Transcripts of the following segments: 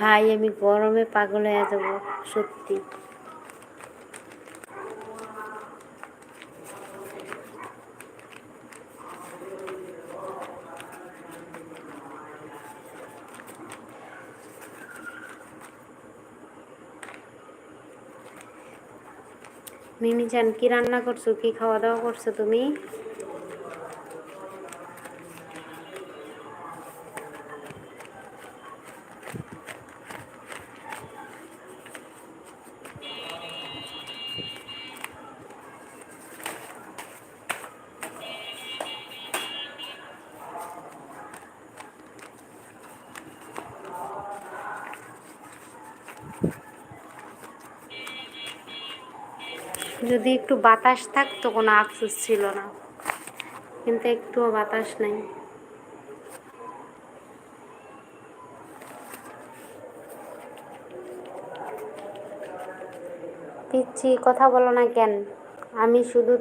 ভাই, আমি গরমে পাগল হয়ে যাব, সত্যি। মিমি চান কি রান্না করছ? কি খাওয়া দাওয়া করছ তুমি? যদি একটু বাতাস থাকতো, কোনো আফসোস ছিল না। কিন্তু একটুও বাতাস নাই। পিচ্ছি কথা বলো না কেন? আমি শুধু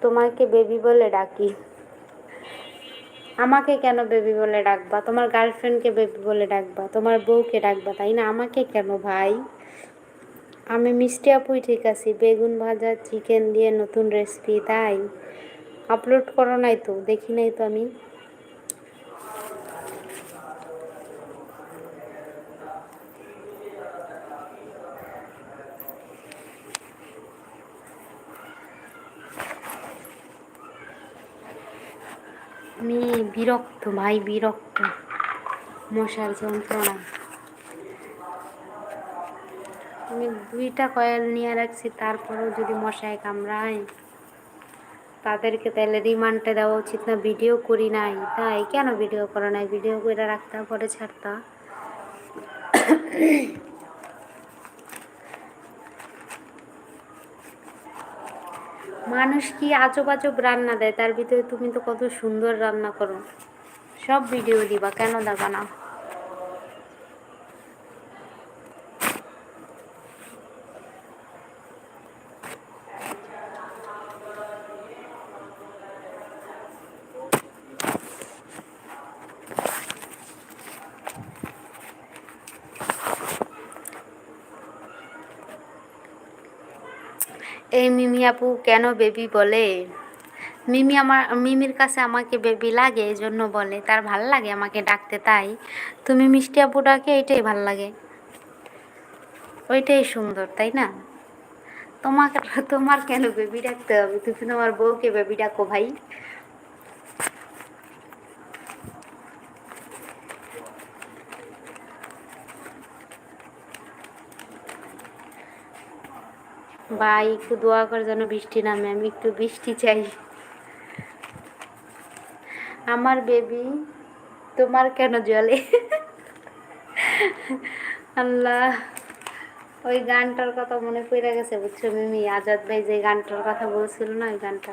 তোমাকে বেবি বলে ডাকি। আমাকে কেন বেবি বলে ডাকবা? তোমার গার্লফ্রেন্ডকে বেবি বলে ডাকবা? তোমার বউকে ডাকবা? তাই না? আমাকে কেন ভাই? আমি মিষ্টি আপুই ঠিক আছি। বেগুন ভাজা চিকেন দিয়ে নতুন রেসিপি তাই? আপলোড করো নাই তো, দেখি নাই তো আমি। আমি বিরক্ত, ভাই, বিরক্ত। মশার যন্ত্রণা। আমি দুইটা কয়েল নিয়ে রাখছি, তারপরেও যদি মশায় কামড়ায়, তাদেরকে তাহলে রিমান্ডে দেওয়া উচিত না ভিডিও করি নাই। তাই কেন ভিডিও করো নাই? ভিডিও করে রাখতা, পরে ছাড়তা। মানুষ কি আজব আজব রান্না দেয়, তার ভিতরে তুমি তো কত সুন্দর রান্না করো। সব ভিডিও দিবা, কেন দেবা না? এই মিমি আপু কেন বেবি বলে? মিমি আমার, মিমির কাছে আমাকে বেবি লাগে এই জন্য বলে। তার ভালো লাগে আমাকে ডাকতে, তাই। তুমি মিষ্টি আপু ডাকে এইটাই ভালো লাগে। ওইটাই সুন্দর, তাই না? তোমাকে, তোমার কেন বেবি ডাকতে হবে? তুমি তোমার বউকে বেবি ডাকো ভাই। ভাই, একটু দোয়া করে যেন বৃষ্টি নামে, আমি একটু বৃষ্টি চাই। আমার বেবি তোমার কেন জলে? আল্লাহ, ওই গানটার কথা মনে পড়ে গেছে, বুঝছ মিমি? আজাদ ভাই যে গানটার কথা বলছিল না, ওই গানটা?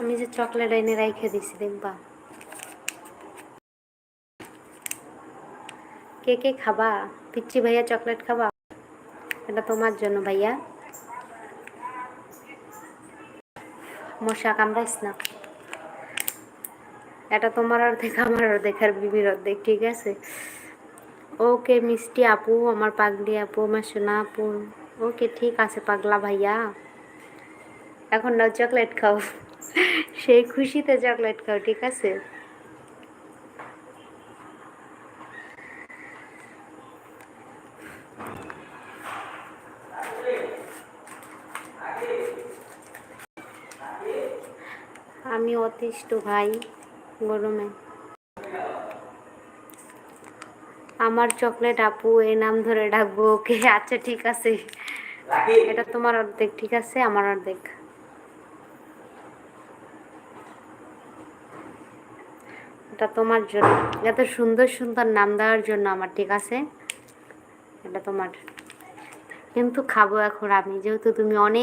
আমি যে চকলেট এনে রেখে দিছি, দেখবা। কে কে খাবা? পিচ্ছি ভাইয়া চকলেট খাবা? এটা তোমার জন্য ভাইয়া। মশা কামড়াইস না এটা তোমার অর্ধেক, আমার অর্ধেক আর বিবির অর্ধেক, ঠিক আছে? ওকে, মিষ্টি আপু, আমার পাগলি আপু, আমার সোনা আপু। ওকে, ঠিক আছে, পাগলা ভাইয়া। এখন নাও চকলেট খাও। সেই খুশিতে চকলেট খাও ঠিক আছে? আমি অতিষ্ঠ ভাই গরমে। আমার চকলেট আপু এই নাম ধরে ডাকবো ওকে। আচ্ছা ঠিক আছে। এটা তোমার অর্ধেক ঠিক আছে? আমার অর্ধেক। এটা তোমার জন্য। এত সুন্দর সুন্দর নাম দেওয়ার জন্য আমার, ঠিক আছে? এটা তোমার। কিন্তু খাব এখন। আমি যেহেতু তুমি অনেক